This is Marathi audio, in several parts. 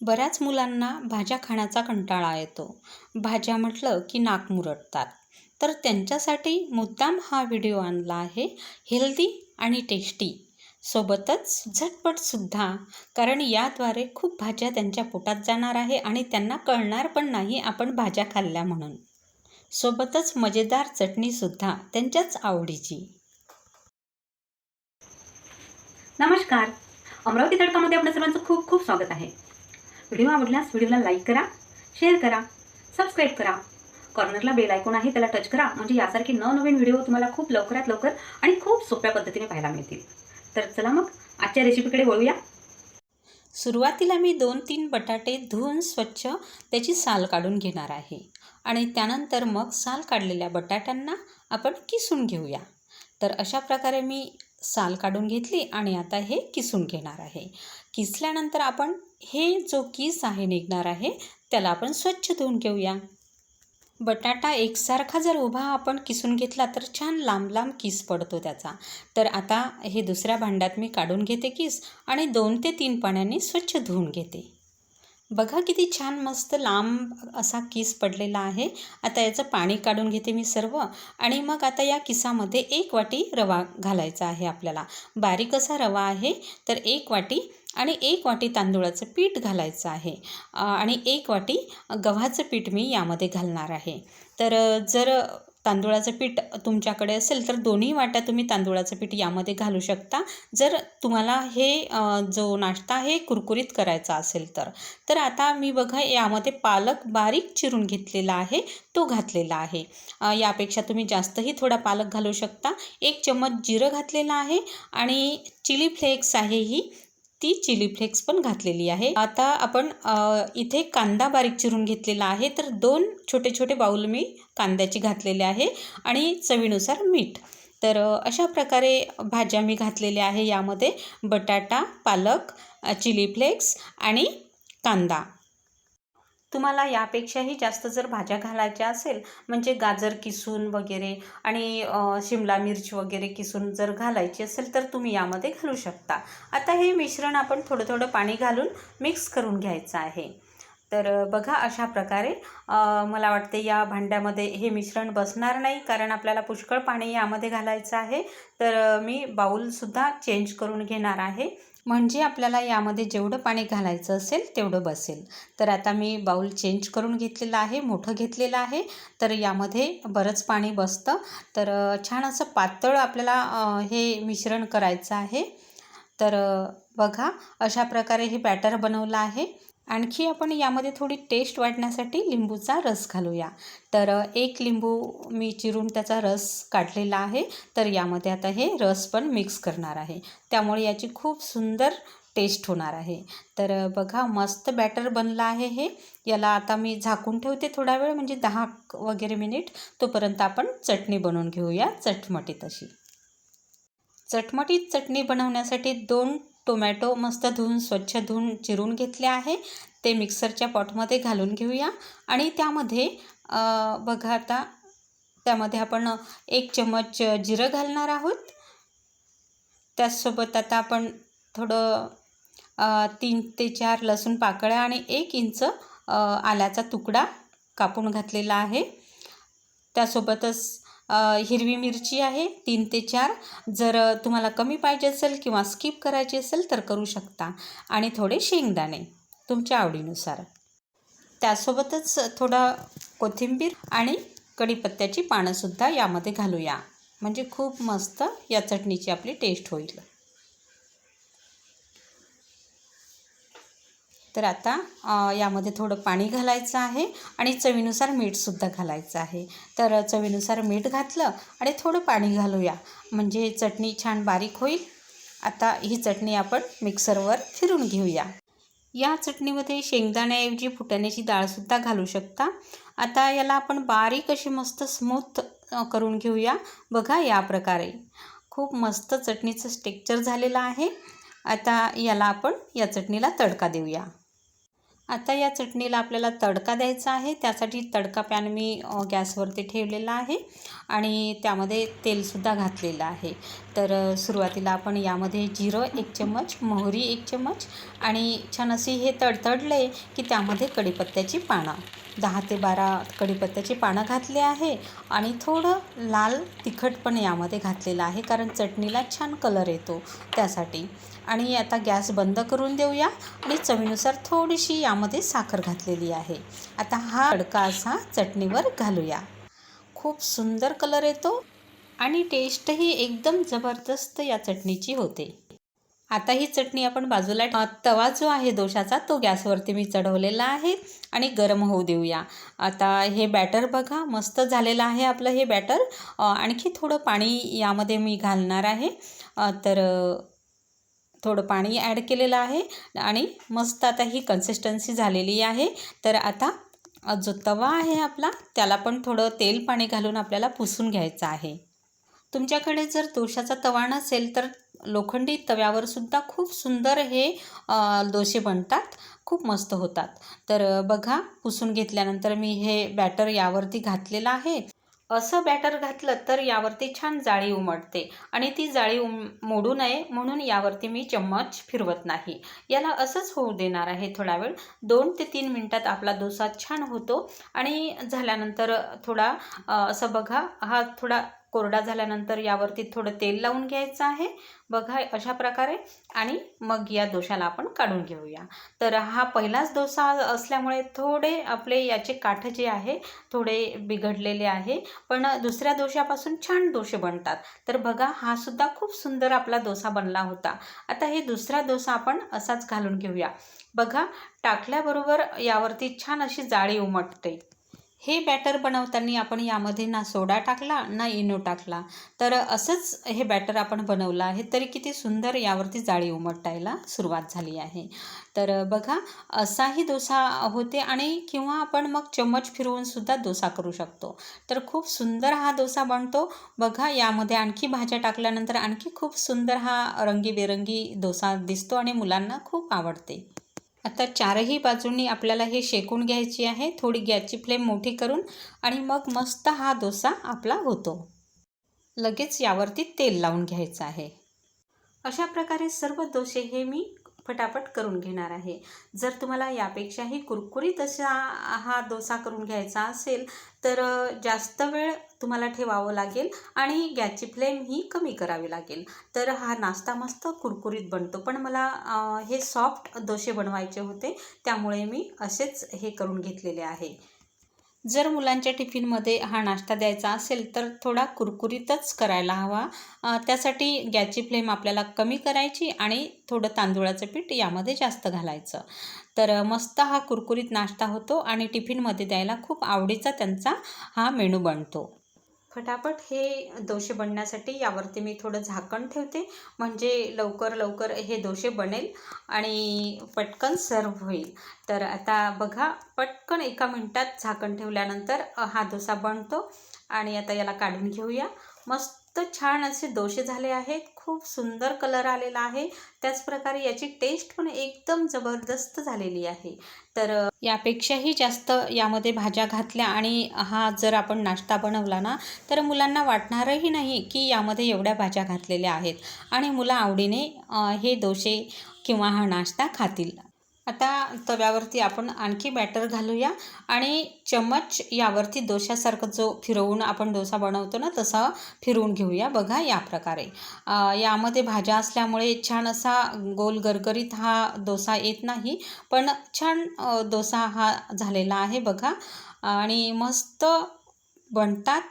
बऱ्याच मुलांना भाज्या खाण्याचा कंटाळा येतो. भाज्या म्हटलं की नाक मुरडतात. तर त्यांच्यासाठी मुद्दाम हा व्हिडिओ आणला आहे हेल्दी आणि टेस्टी. सोबतच झटपटसुद्धा कारण याद्वारे खूप भाज्या त्यांच्या पोटात जाणार आहे आणि त्यांना कळणार पण नाही आपण भाज्या खाल्ल्या म्हणून. सोबतच मजेदार चटणीसुद्धा त्यांच्याच आवडीची. नमस्कार. अमरावती तडकामध्ये आपल्या सर्वांचं खूप खूप स्वागत आहे. व्हिडिओ आवडल्यास व्हिडिओला लाईक करा शेअर करा सबस्क्राईब करा. कॉर्नरला बेल आयकॉन आहे त्याला टच करा. म्हणजे यासारखे नवनवीन व्हिडिओ तुम्हाला खूप लवकरात लवकर आणि खूप सोप्या पद्धतीने पाहायला मिळतील. तर चला मग आजच्या रेसिपीकडे वळूया. सुरुवातीला मी दोन तीन बटाटे धुवून स्वच्छ त्याची साल काढून घेणार आहे. आणि त्यानंतर मग साल काढलेल्या बटाट्यांना आपण किसून घेऊया. तर अशा प्रकारे मी साल काढून घेतली आणि आता हे किसून घेणार आहे. किसल्यानंतर आपण हे जो किस आहे निघणार आहे त्याला आपण स्वच्छ धुवून घेऊया. बटाटा एकसारखा जर उभा आपण किसून घेतला तर छान लांब लांब किस पडतो त्याचा. तर आता हे दुसऱ्या भांड्यात मी काढून घेते किस आणि दोन ते तीन पाण्याने स्वच्छ धुवून घेते. बघा किती छान मस्त लांब असा किस पडलेला आहे. आता याचं पाणी काढून घेते मी सर्व आणि मग आता या किसामध्ये एक वाटी रवा घालायचा आहे आपल्याला. बारीक असा रवा आहे तर एक वाटी आणि एक वाटी तांदूळाचं पीठ घालायचं आहे. आणि एक वाटी गव्हाचं पीठ मी यामध्ये घालणार आहे. तर जर तांदूळाचं पीठ तुमच्याकडे असेल तर दोन्ही वाट्या तुम्ही तांदूळाचं पीठ यामध्ये घालू शकता. जर तुम्हाला हे जो नाश्ता आहे कुरकुरीत करायचा असेल तर. तर आता मी बघा यामध्ये पालक बारीक चिरून घेतलेला आहे तो घातलेला आहे. यापेक्षा तुम्ही जास्तही थोडा पालक घालू शकता. एक चम्मच जिरं घातलेलं आहे आणि चिली फ्लेक्स आहे ही. ती चिली फ्लेक्स पण घातलेली आहे. आता आपण इथे कांदा बारीक चिरून घेतलेला आहे. तर दोन छोटे छोटे बाऊल मी कांद्याची घातलेले आहे आणि चवीनुसार मीठ. तर अशा प्रकारे भाज्या मी घातलेल्या आहे यामध्ये. बटाटा पालक चिली फ्लेक्स आणि कांदा. तुम्हाला यापेक्षाही जास्त जर भाज्या घालायच्या असेल म्हणजे गाजर किसून वगैरे आणि शिमला मिरच वगैरे किसून जर घालायची असेल तर तुम्ही यामध्ये घालू शकता. आता हे मिश्रण आपण थोडं थोडं पाणी घालून मिक्स करून घ्यायचं आहे. तर बघा अशा प्रकारे मला वाटते या भांड्यामध्ये हे मिश्रण बसणार नाही कारण आपल्याला पुष्कळ पाणी यामध्ये घालायचं आहे. तर मी बाऊलसुद्धा चेंज करून घेणार आहे. म्हणजे आपल्याला यामध्ये जेवढं पाणी घालायचं असेल तेवढं बसेल. तर आता मी बाऊल चेंज करून घेतलेलं आहे मोठं घेतलेलं आहे. तर यामध्ये बरंच पाणी बसतं. तर छान असं पातळ आपल्याला हे मिश्रण करायचं आहे. तर बघा अशा प्रकारे हे बॅटर बनवलं आहे. आणखी आपण यामध्ये थोडी टेस्ट वाढण्यासाठी लिंबूचा रस घालूया. तर एक लिंबू मी चिरून त्याचा रस काढलेला आहे. तर यामध्ये आता हे रस पण मिक्स करणार आहे. त्यामुळे याची खूप सुंदर टेस्ट होणार आहे. तर बघा मस्त बॅटर बनला आहे हे. याला आता मी झाकून ठेवते थोडा वेळ म्हणजे दहा वगैरे मिनिट तोपर्यंत आपण चटणी बनवून घेऊया चटमटीत अशी. चटमटीत चटणी बनवण्यासाठी दोन टोमॅटो मस्त धुवून स्वच्छ धुवून चिरून घेतले आहे. ते मिक्सरच्या पॉटमध्ये घालून घेऊया. आणि त्यामध्ये बघा आता त्यामध्ये आपण एक चमच जिरं घालणार आहोत. त्याचसोबत आता आपण थोडं तीन ते चार लसूण पाकळ्या आणि एक इंच आल्याचा तुकडा कापून घातलेला आहे. त्यासोबतच हिरवी मिरची आहे तीन ते चार. जर तुम्हाला कमी पाहिजे असेल किंवा स्किप करायची असेल तर करू शकता. आणि थोडे शेंगदाणे तुमच्या आवडीनुसार. त्यासोबतच थोडं कोथिंबीर आणि कढीपत्त्याची पानंसुद्धा यामध्ये घालूया. म्हणजे खूप मस्त या चटणीची आपली टेस्ट होईल. तर आता यामध्ये थोडं पाणी घालायचं आहे आणि चवीनुसार मीठसुद्धा घालायचं आहे. तर चवीनुसार मीठ घातलं आणि थोडं पाणी घालूया. म्हणजे चटणी छान बारीक होईल. आता ही चटणी आपण मिक्सरवर फिरून घेऊया. या चटणीमध्ये शेंगदाण्याऐवजी फुटाण्याची डाळसुद्धा घालू शकता. आता याला आपण बारीक अशी मस्त स्मूथ करून घेऊया. बघा या प्रकारे. खूप मस्त चटणीचं स्टेक्चर झालेलं आहे. आता याला आपण या चटणीला तडका देऊया. आता या चटणीला आपल्याला तडका द्यायचा आहे. त्यासाठी तडका पॅन मी गॅसवरती ठेवलेला आहे आणि त्यामध्ये तेलसुद्धा घातलेलं आहे. तर सुरुवातीला आपण यामध्ये जिरं एक चम्मच मोहरी एक चम्मच आणि छान अशी हे तडतडले की त्यामध्ये कढीपत्त्याची पानं दहा ते बारा कढीपत्त्याची पानं घातली आहे आणि थोडं लाल तिखट पण यामध्ये घातलेलं आहे कारण चटणीला छान कलर येतो त्यासाठी. आणि आता गॅस बंद करून देऊया. आणि चवीनुसार थोडीशी यामध्ये साखर घातलेली आहे. आता हा तडका असा चटणीवर घालूया. खूप सुंदर कलर येतो आणि टेस्टही एकदम जबरदस्त या चटणीची होते. आता ही चटणी आपण बाजूला तवा जो आहे दोशाचा तो गॅसवरती मी चढवलेला आहे आणि गरम होऊ देऊया. आता हे बॅटर बघा मस्त झालेलं आहे आपलं हे बॅटर आणखी थोडं पाणी यामध्ये मी घालणार आहे. तर थोडं पाणी ॲड केलेलं आहे आणि मस्त आता ही कन्सिस्टन्सी झालेली आहे. तर आता जो तवा आहे आपला त्याला पण थोडं तेल पाणी घालून आपल्याला पुसून घ्यायचं आहे. तुमच्याकडे जर दोशाचा तवा नसेल तर लोखंडी तव्यावर सुद्धा खूप सुंदर हे दोसे बनतात. खूप मस्त होतात. तर बघा पुसून घेतल्यानंतर मी हे बॅटर यावरती घातलेलं आहे. असं बॅटर घातलं तर यावरती छान जाळी उमटते आणि ती जाळी उम मोडू नये म्हणून यावरती मी चम्मच फिरवत नाही. याला असंच होऊ देणार आहे थोडा वेळ. दोन ते तीन मिनटात आपला डोसा छान होतो आणि झाल्यानंतर थोडा असं बघा हा थोडा कोरडा झाल्यानंतर यावरती थोडं तेल लावून घ्यायचं आहे. बघा अशा प्रकारे. आणि मग या दोशाला आपण काढून घेऊया. तर हा पहिलाच डोसा असल्यामुळे थोडे आपले याचे काठ जे आहे थोडे बिघडलेले आहे. पण दुसऱ्या डोशापासून छान डोसे बनतात. तर बघा हा सुद्धा खूप सुंदर आपला डोसा बनला होता. आता हे दुसरा डोसा आपण असाच घालून घेऊया. बघा टाकल्याबरोबर यावरती छान अशी जाळी उमटते. हे बॅटर बनवताना आपण यामध्ये ना सोडा टाकला ना इनो टाकला. तर असंच हे बॅटर आपण बनवलं आहे. तरी किती सुंदर यावरती जाळी उमटायला सुरुवात झाली आहे. तर बघा असाही डोसा होते आणि किंवा आपण मग चम्मच फिरवून सुद्धा डोसा करू शकतो. तर खूप सुंदर हा डोसा बनतो. बघा यामध्ये आणखी भाज्या टाकल्यानंतर आणखी खूप सुंदर हा रंगीबेरंगी डोसा दिसतो आणि मुलांना खूप आवडते. आता चारही बाजूंनी आपल्याला हे शेकून घ्यायची आहे. थोडी गॅसची फ्लेम मोठी करून आणि मग मस्त हा डोसा आपला होतो. लगेच यावरती तेल लावून घ्यायचं आहे. अशा प्रकारे सर्व डोसे हे मी फटाफट करून घेणार आहे. जर तुम्हाला यापेक्षाही कुरकुरीत असा हा डोसा करून घ्यायचा असेल तर जास्त वेळ तुम्हाला ठेवावं लागेल आणि गॅसची फ्लेम ही कमी करावी लागेल. तर हा नाश्ता मस्त कुरकुरीत बनतो. पण मला हे सॉफ्ट डोसे बनवायचे होते त्यामुळे मी असेच हे करून घेतलेले आहे. जर मुलांच्या टिफिनमध्ये हा नाश्ता द्यायचा असेल तर थोडा कुरकुरीतच करायला हवा. त्यासाठी गॅसची फ्लेम आपल्याला कमी करायची आणि थोडं तांदूळाचं पीठ यामध्ये जास्त घालायचं. तर मस्त हा कुरकुरीत नाश्ता होतो आणि टिफिनमध्ये द्यायला खूप आवडीचा त्यांचा हा मेनू बनतो. फटाफट हे दोसे बनण्यासाठी यावरती मी थोडं झाकण ठेवते. म्हणजे लवकर लवकर हे दोशे बनेल आणि पटकन सर्व होईल. तर आता बघा पटकन एका मिनटात झाकण ठेवल्यानंतर हा डोसा बनतो. आणि आता याला काढून घेऊया. मस्त छान असे डोसे झाले आहेत. खूप सुंदर कलर आलेला आहे. त्याचप्रकारे याची टेस्ट पण एकदम जबरदस्त झालेली आहे. तर यापेक्षाही जास्त यामध्ये भाज्या घातल्या आणि हा जर आपण नाश्ता बनवला ना तर मुलांना वाटणारही नाही की यामध्ये एवढ्या भाज्या घातलेल्या आहेत. आणि मुलं आवडीने हे दोशे किंवा हा नाश्ता खातील. आता तव्यावरती आपण आणखी बॅटर घालूया. आणि चम्मच यावरती डोशासारखं जो फिरवून आपण डोसा बनवतो ना तसा फिरवून घेऊया. बघा या प्रकारे. यामध्ये भाज्या असल्यामुळे छान असा गोल गरगरीत हा डोसा येत नाही. पण छान डोसा हा झालेला आहे बघा. आणि मस्त बनतात.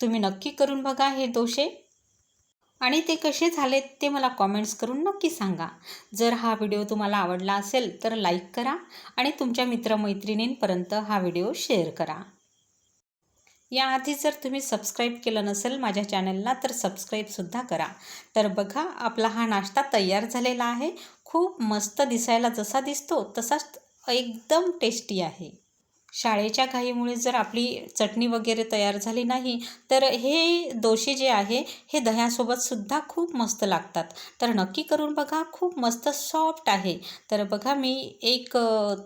तुम्ही नक्की करून बघा हे डोसे. आणि ते कसे झालेत ते मला कॉमेंट्स करून नक्की सांगा. जर हा व्हिडिओ तुम्हाला आवडला असेल तर लाईक करा आणि तुमच्या मित्रमैत्रिणींपर्यंत हा व्हिडिओ शेअर करा. याआधी जर तुम्ही सबस्क्राईब केलं नसेल माझ्या चॅनलला तर सबस्क्राईबसुद्धा करा. तर बघा आपला हा नाश्ता तयार झालेला आहे. खूप मस्त दिसायला जसा दिसतो तसाच एकदम टेस्टी आहे. शाळेच्या घाईमुळे जर आपली चटणी वगैरे तयार झाली नाही तर हे दोशे जे आहे हे दह्यासोबत सुद्धा खूप मस्त लागतात. तर नक्की करून बघा खूप मस्त सॉफ्ट आहे. तर बघा मी एक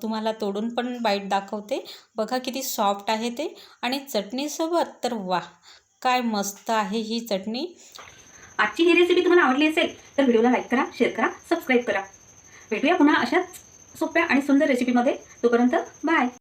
तुम्हाला तोडून पण बाईट दाखवते. बघा किती सॉफ्ट आहे ते. आणि चटणीसोबत तर वा काय मस्त आहे ही चटणी. आजची ही रेसिपी तुम्हाला आवडली असेल तर व्हिडिओला लाईक करा शेअर करा सबस्क्राईब करा. भेटूया पुन्हा अशाच सोप्या आणि सुंदर रेसिपीमध्ये तोपर्यंत बाय